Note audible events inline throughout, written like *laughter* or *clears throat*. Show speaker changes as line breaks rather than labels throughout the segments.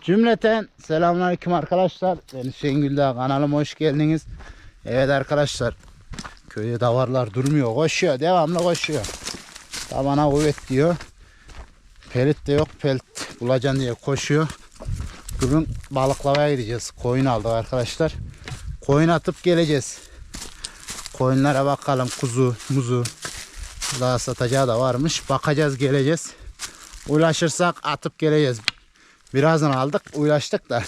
Cümleten selamünaleyküm arkadaşlar. Ben Hüseyin Güldağ kanalıma hoş geldiniz. Evet arkadaşlar. Köyde davarlar durmuyor. Koşuyor. Devamlı koşuyor. Tabana kuvvet diyor. Pelit de yok. Pelit bulacaksın diye koşuyor. Bugün balıklamaya gideceğiz. Koyun aldık arkadaşlar. Koyun atıp geleceğiz. Koyunlara bakalım. Kuzu, muzu. Daha satacağı da varmış. Bakacağız geleceğiz. Ulaşırsak atıp geleceğiz. Birazdan aldık, ulaştık da.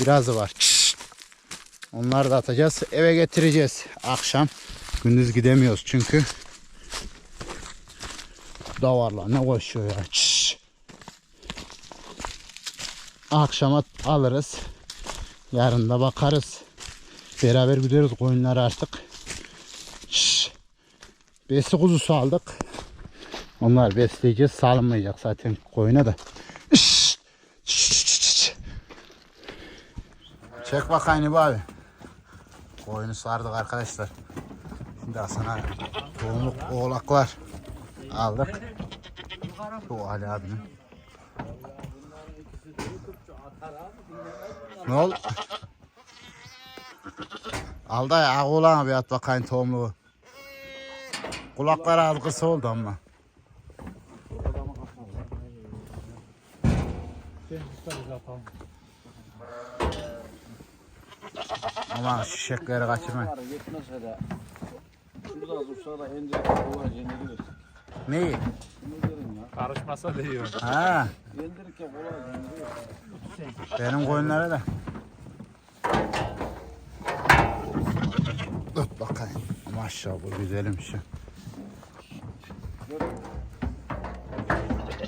Birazı var. Onları da atacağız. Eve getireceğiz akşam. Gündüz gidemiyoruz çünkü. Davarlar ne koşuyor ya. Şşt. Akşama alırız. Yarın da bakarız. Beraber gideriz koyunları artık. Şşt. Besi kuzusu aldık. Onlar besleyeceğiz. Salınmayacak zaten koyuna da. Şşt. Şşt. Çek bakayım abi. Koyunu sardık arkadaşlar. Şimdi sana tohumluk oğlaklar aldık. Bu Ali abinin. Ne oldu? Al da ya oğlan bir at bakayım tohumluğu. Kulakları algısı oldu ama. Aman şişekleri
yetmese de şurada dursa da indirip kolayca indirir.
Neyi?
Şunu verin ya.
Karışmasa diyor.
Ha,
İndirirken kolayca indirir.
benim koyunlara da. Tut bakayım. Maşallah bu güzelmiş ya.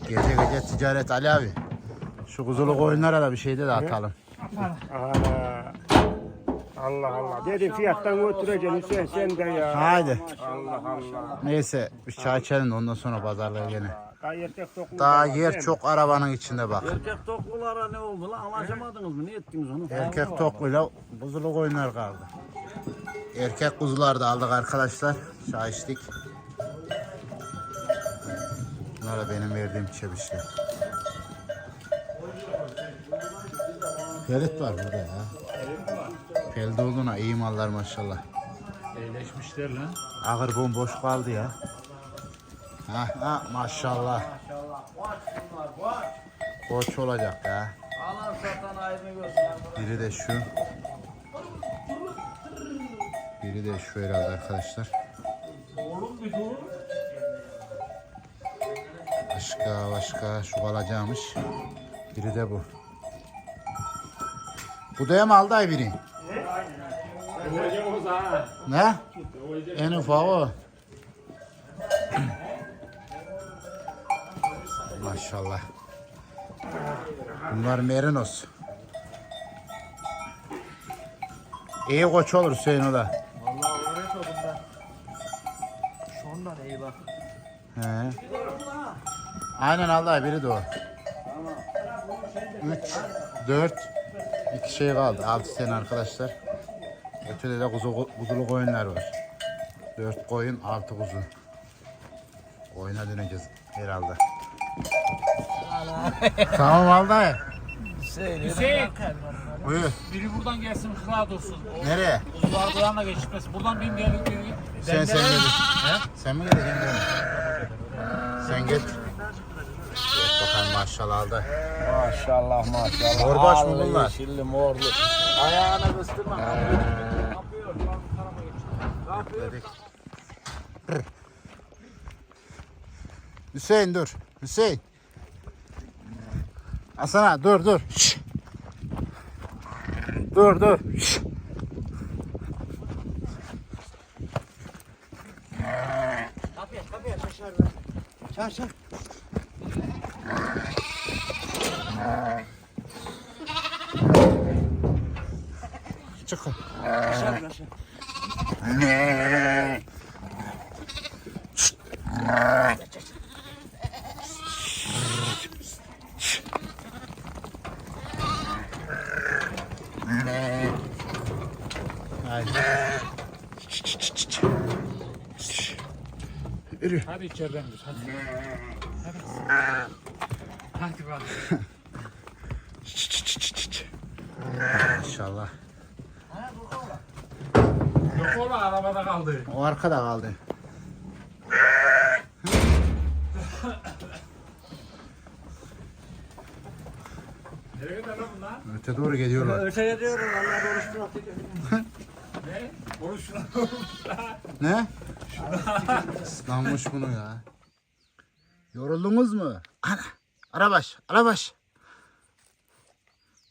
Gece gece ticaret Ali abi. Şu kuzulu koyunlara da bir şeyde de atalım.
Ana. Allah Allah. Dedim fiyattan götüreceksin Hüseyin sen de ya.
Haydi.
Allah Allah.
Neyse bir çay içelim de ondan sonra pazarlığa gene.
Daha erkek toklu.
Daha yer çok arabanın içinde bak.
Erkek toklulara ne oldu lan? Anlaşamadınız mı? Ne ettiniz onu?
Erkek tokluyla kuzulu koyunlar kaldı. Erkek kuzular da aldık arkadaşlar. Çay içtik. Bunlar da benim verdiğim çebişler. Pelit var burada ya. Pelde olduğuna iyi mallar maşallah.
Eğleşmişler lan.
Ağır bomboş kaldı ya. Ha ha maşallah. Koç olacak ya.
Alan satan ayrını görsün.
Biri de şu. Biri de şu herhalde arkadaşlar. Başka başka şu kalacakmış. Biri de bu. Bu da mı aldı ay biri? Ne? En ufağı o. Maşallah. Bunlar merinos. İyi koç olur Hüseyin o da.
Vallahi öğret oldum ben. Şundan iyi bak.
He. Aynen Allah biri de o. 3, 4, 2 şey kaldı. 6 tane arkadaşlar. Ötede de kuzu, kuzulu koyunlar var. 4 koyun, 6 kuzu. Oyuna döneceğiz herhalde. tamam Alday.
Hüseyin.
Buyur.
Biri buradan gelsin rahat olsun. O
Nereye?
kuzular kulağına geçmesin. Buradan bin diyelim biri git.
Sen sen gel. Sen mi geleceksin? değil mi? Sen git. Bakalım maşallah Alday.
Maşallah maşallah.
Morbaş mı
Vallahi
bunlar?
Yeşilli morlu. Ayağına kıstırma. Kapıyor. şu an bu tarafa
Dedik. Hüseyin dur. Hüseyin. Asana dur dur. Şş. Dur dur. Şş.
Kapıya kapıya taşar Çar çar.
Çıkın.
Taşar taşar.
Hadi içeriden gir. Hadi. Hadi. Hadi bak.
İnşallah.
Yok oğlum kaldı.
O arkada kaldı.
Nereye gidiyor lan bunlar?
Öte doğru geliyorlar.
Öteye diyorum Allah oruç bırak
Ne? Konuşma.
Ne? Islanmış bunu ya. Yoruldunuz mu? Ana. Arabaş. Arabaş.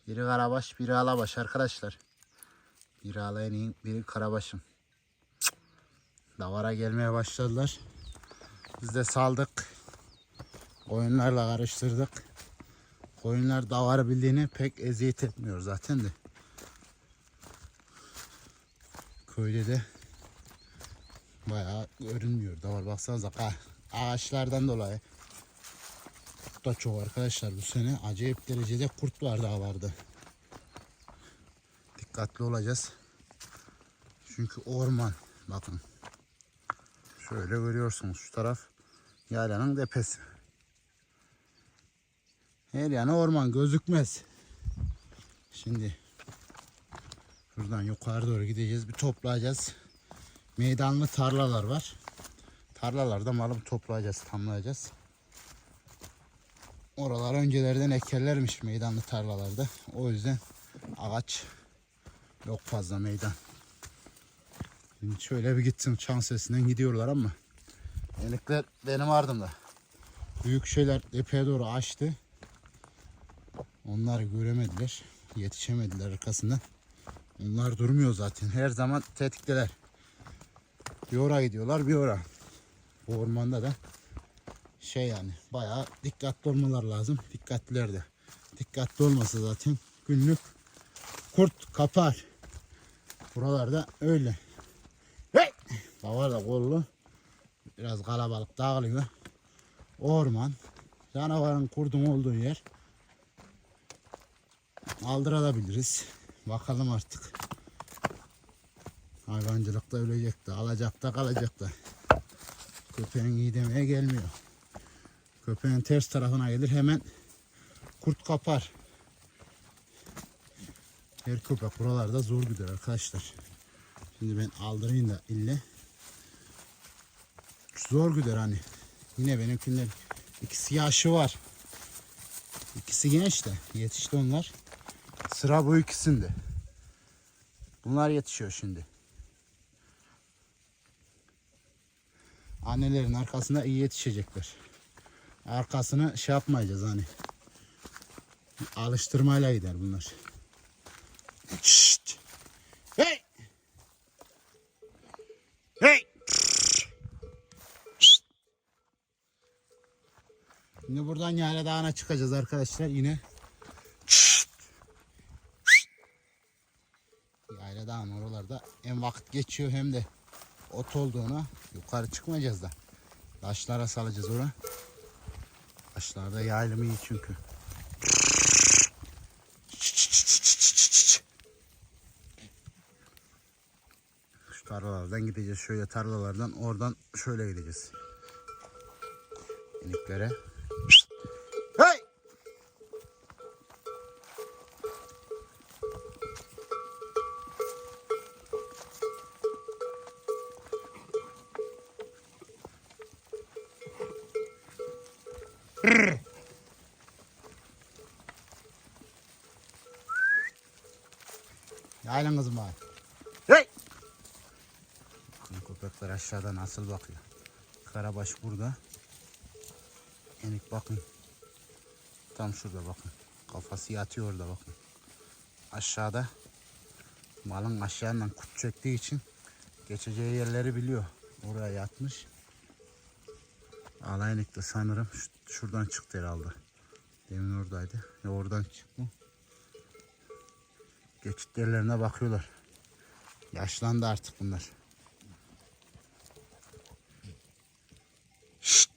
Biri karabaş, biri alabaş arkadaşlar. Biri alayanın, biri karabaşım. Davara gelmeye başladılar. Biz de saldık. Koyunlarla karıştırdık. Koyunlar davarı bildiğini pek eziyet etmiyor zaten de. Köyde de bayağı görünmüyor davar baksanıza ağaçlardan dolayı. Kurt da çok arkadaşlar bu sene acayip derecede kurt var dağlarda. Dikkatli olacağız. Çünkü orman bakın. Şöyle görüyorsunuz şu taraf yaylanın tepesi. Her yana orman gözükmez. Şimdi Buradan yukarı doğru gideceğiz. Bir toplayacağız. Meydanlı tarlalar var. Tarlalarda malım toplayacağız, tamlayacağız. Oralar öncelerden ekerlermiş meydanlı tarlalarda. O yüzden ağaç yok fazla meydan. Şöyle bir gitsin çan sesinden gidiyorlar ama yenikler benim ardımda. Büyük şeyler epeye doğru açtı. Onları göremediler. Yetişemediler arkasından. Onlar durmuyor zaten. Her zaman tetikteler. Bir oraya gidiyorlar bir oraya. Bu ormanda da şey yani bayağı dikkatli olmalar lazım. Dikkatliler de. Dikkatli olmasa zaten günlük kurt kapar. Buralarda öyle. Davar da kollu. Biraz kalabalık dağılıyor. Orman. Canavarın kurdun olduğu yer. Aldırabiliriz. Bakalım artık. Hayvancılıkta ölecek de, alacak da kalacak da. Köpeğin iyi demeye gelmiyor. Köpeğin ters tarafına gelir hemen kurt kapar. Her köpek buralarda zor gider arkadaşlar. Şimdi ben aldırayım da ille. Zor gider hani. Yine benimkiler ikisi yaşı var. İkisi genç de yetişti onlar. Sıra bu ikisinde. Bunlar yetişiyor şimdi. Annelerin arkasında iyi yetişecekler. Arkasını şey yapmayacağız hani. Alıştırmayla gider bunlar. Şşt. Şimdi buradan Yayla Dağı'na çıkacağız arkadaşlar yine. Yayla Dağı'nın oralarda hem vakit geçiyor hem de ot olduğuna yukarı çıkmayacağız da. Taşlara salacağız oraya. Taşlarda yaylım iyi çünkü. Şu tarlalardan gideceğiz. Şöyle tarlalardan oradan şöyle gideceğiz. İniklere. Yaylın kızım bari. Hey! Köpekler aşağıda nasıl bakıyor. Karabaş burada. Enik bakın. Tam şurada bakın. Kafası yatıyor orada bakın. Aşağıda malın aşağından kut çöktüğü için geçeceği yerleri biliyor. Oraya yatmış. Alaynik de sanırım şu- şuradan çıktı herhalde. Demin oradaydı. Ya oradan çıktı. Geçit yerlerine bakıyorlar. Yaşlandı artık bunlar. Şşt.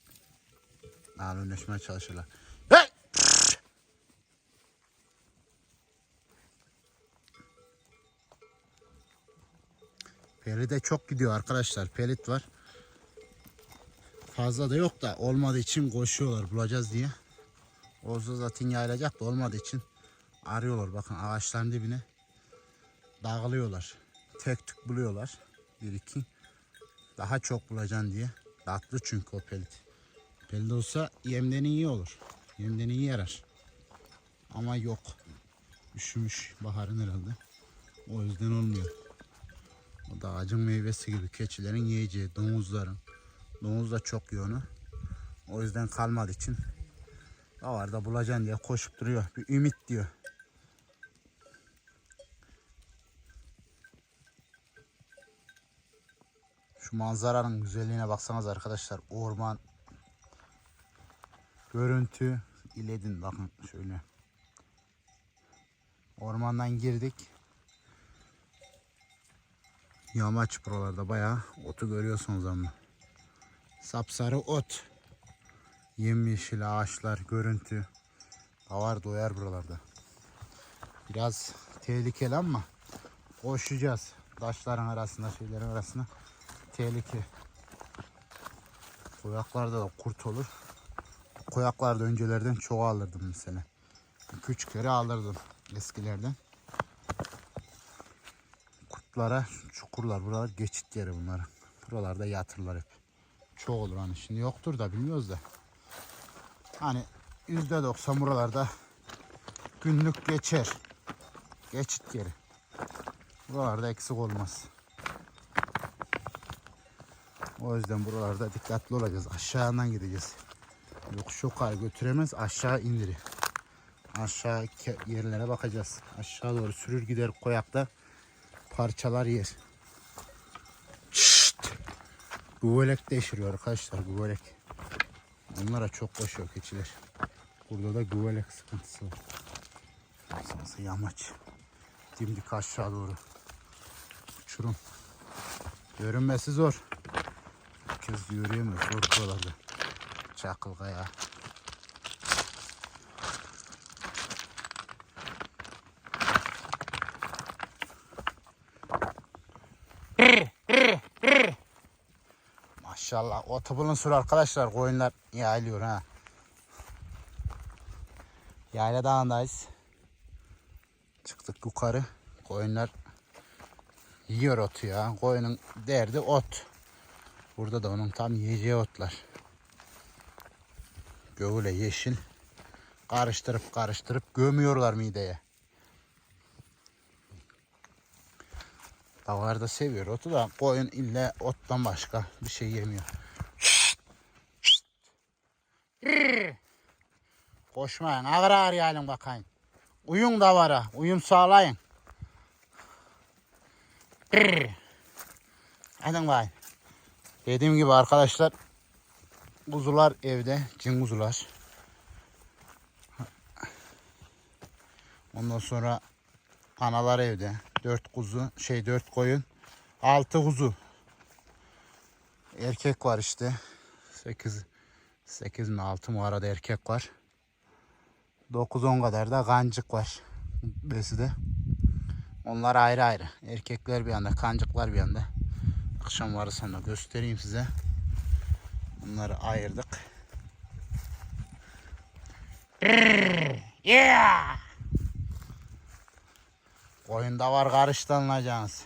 Ağırlaşmaya çalışıyorlar. Hey! Peri de çok gidiyor arkadaşlar. Pelit var. Fazla da yok da olmadığı için koşuyorlar bulacağız diye. Olsa zaten yayılacak da olmadığı için arıyorlar bakın ağaçların dibine dağılıyorlar. Tek tük buluyorlar. Bir iki. Daha çok bulacaksın diye. Tatlı çünkü o pelit. Pelit olsa yemden iyi olur. Yemden iyi yarar. Ama yok. Üşümüş baharın herhalde. O yüzden olmuyor. O da ağacın meyvesi gibi keçilerin yiyeceği, domuzların. Domuz da çok yiyor onu. O yüzden kalmadığı için davarda bulacaksın diye koşup duruyor. Bir ümit diyor. Şu manzaranın güzelliğine baksanız arkadaşlar. Orman görüntü iledin bakın şöyle. Ormandan girdik. Yamaç buralarda bayağı otu görüyorsunuz ama. Sapsarı ot. Yemyeşil ağaçlar, görüntü. Davar doyar buralarda. Biraz tehlikeli ama koşacağız. Taşların arasında, şeylerin arasında tehlike. Koyaklarda da kurt olur. Koyaklarda öncelerden çok alırdım mesela. 2-3 kere alırdım eskilerden. Kurtlara çukurlar, buralar geçit yeri bunlar. Buralarda yatırlar hep. Çok olur hani şimdi yoktur da bilmiyoruz da. Hani %90 buralarda günlük geçer. Geçit yeri. Buralarda eksik olmaz. O yüzden buralarda dikkatli olacağız. Aşağıdan gideceğiz. Yokuş yukarı götüremez aşağı indirir. Aşağı yerlere bakacağız. Aşağı doğru sürür gider koyakta parçalar yer. Güvelek değiştiriyor arkadaşlar güvelek. Onlara çok koşuyor keçiler. Burada da güvelek sıkıntısı var. Baksanıza yamaç. Dimdik aşağı doğru. Uçurum. Görünmesi zor. Herkes yürüyemiyor zor buralarda. Çakıl kaya. Maşallah otu bulun sür arkadaşlar koyunlar yayılıyor ha. Yayla dağındayız. Çıktık yukarı. Koyunlar yiyor otu ya. Koyunun derdi ot. Burada da onun tam yiyeceği otlar. Göğüle yeşil. Karıştırıp karıştırıp gömüyorlar mideye. Davar da seviyor otu da koyun ille ottan başka bir şey yemiyor. Koşmayın ağır ağır yayılın bakayım. Uyun davara uyum sağlayın. Hadi bakayım. Dediğim gibi arkadaşlar kuzular evde cin kuzular. Ondan sonra analar evde. Dört kuzu şey dört koyun. Altı kuzu. Erkek var işte. Sekiz, sekiz mi altı mı arada erkek var. Dokuz on kadar da kancık var. Besi de. Onlar ayrı ayrı. Erkekler bir yanda, kancıklar bir yanda. Akşam varırsa da göstereyim size. Bunları ayırdık. Yeah! Koyunda var karıştı anlayacağınız.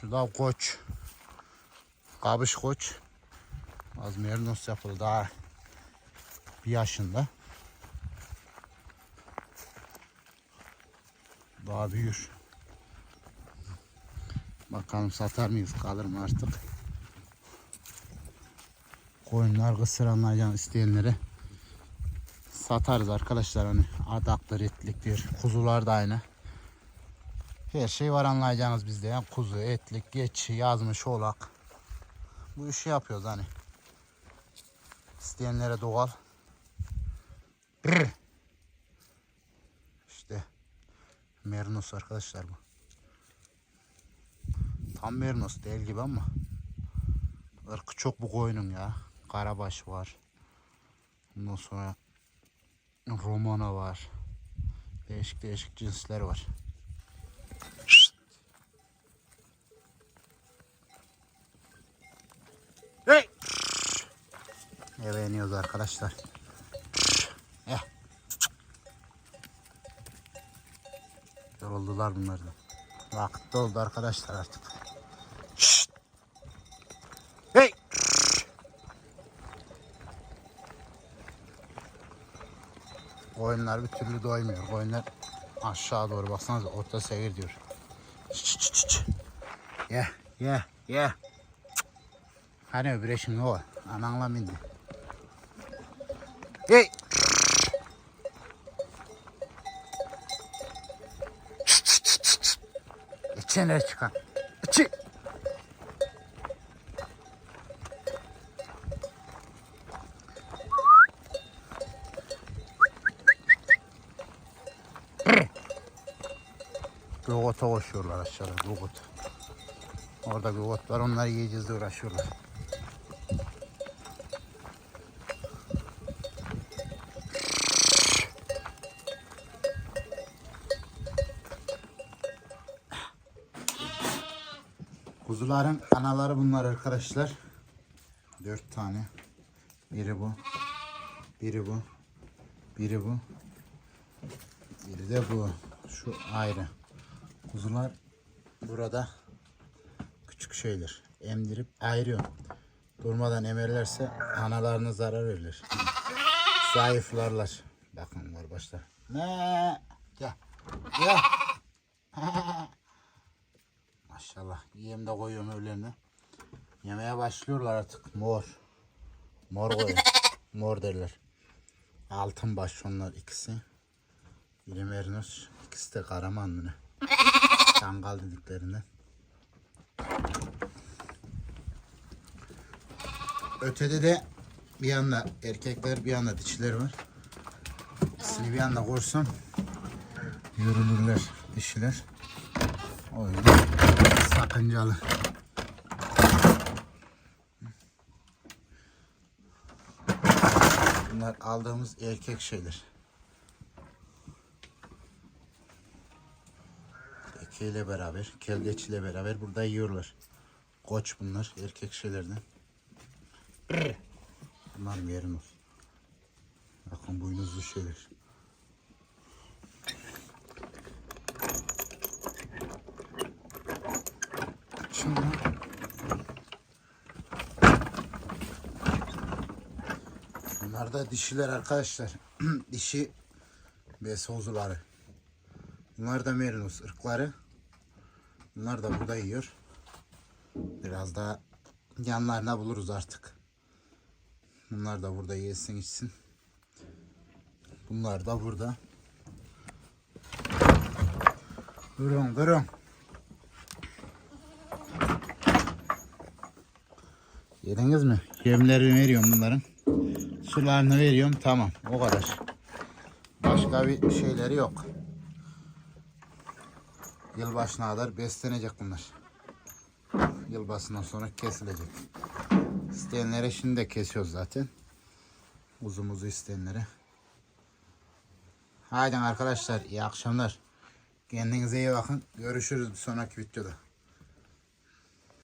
Şurada koç. Kabış koç. Az merinos yapıldı daha bir yaşında. Daha büyür. Bakalım satar mıyız kalır mı artık. Koyunlar kısır anlayacağım isteyenlere satarız arkadaşlar. Hani adaktır etliktir kuzular da aynı. Her şey var anlayacağınız bizde. Ya kuzu etlik geç yazmış oğlak bu işi yapıyoruz hani. İsteyenlere doğal. Brr. işte merinos arkadaşlar bu. Tam merinos değil gibi ama ırkı çok bu koyunun ya. Karabaş var. Ondan sonra Romana var. Değişik değişik cinsler var. Hey! Eveniyoruz arkadaşlar. Eh. Yoruldular bunlardan. Vakit doldu arkadaşlar artık. Koyunlar bir türlü doymuyor. Koyunlar aşağı doğru baksanıza orta seyir diyor. Ye ye ye. Hani öbür eşin o? Ananla bindi. Hey! İçine çıkan. Gogota koşuyorlar aşağıda Gogot. Orada Gogot var onları yiyeceğiz diye uğraşıyorlar. Kuzuların anaları bunlar arkadaşlar. Dört tane. Biri bu. Biri bu. Biri bu. Biri de bu. Şu ayrı. Kuzular burada küçük şeyler. Emdirip ayırıyor. Durmadan emerlerse analarına zarar verir. Zayıflarlar. Bakın var başta. Ne? Gel. Gel. *laughs* Maşallah. Yem de koyuyorum öğlerine. Yemeye başlıyorlar artık. Mor. Mor koyun. Mor derler. Altın baş onlar ikisi. Biri merinos. ikisi de karamanlı. Kangal dediklerinden. Ötede de bir yanda erkekler bir yanda dişiler var. İkisini bir yanda korsam yürülürler dişiler. O yüzden sakıncalı. Bunlar aldığımız erkek şeyler. Ekeyle beraber, kelgeçle beraber burada yiyorlar. Koç bunlar, erkek şeylerden. Bunlar yerin olsun. Bakın boynuzlu şeyler. Bunlar da dişiler arkadaşlar. *clears throat* Dişi besozuları. Bunlar da merinos ırkları. Bunlar da burada yiyor. Biraz daha yanlarına buluruz artık. Bunlar da burada yesin içsin. Bunlar da burada. Durun durun. Yediniz mi? Yemlerini veriyorum bunların. Sularını veriyorum tamam o kadar. Başka bir şeyleri yok. Yılbaşına kadar beslenecek bunlar. Yılbaşından sonra kesilecek. İsteyenlere şimdi de kesiyoruz zaten. Uzumuzu isteyenlere. Haydi arkadaşlar iyi akşamlar. Kendinize iyi bakın. Görüşürüz bir sonraki videoda.